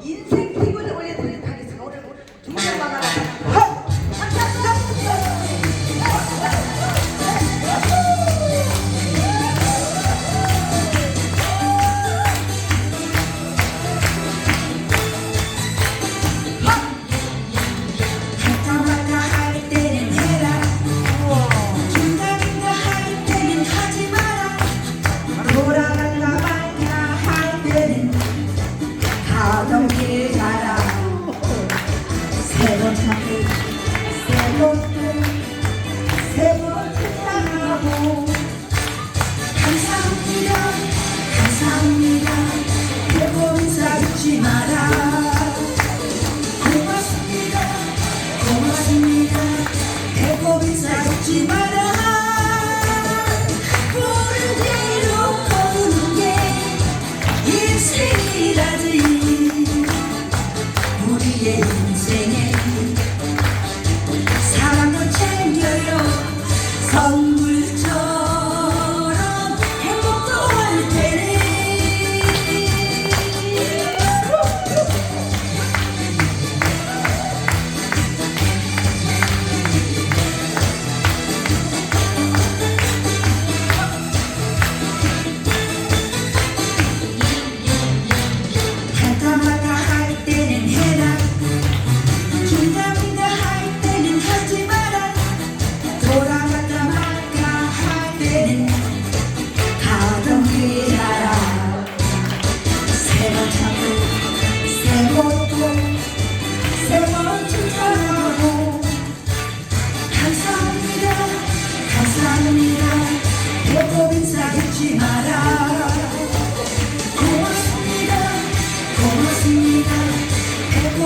人生。Seni ileride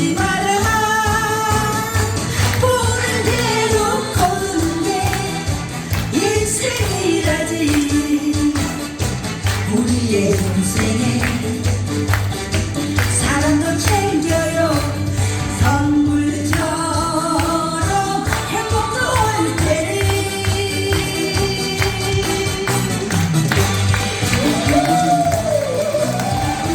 걷지 마라 보는 대로 걷는 게 인생이라지 우리의 인생.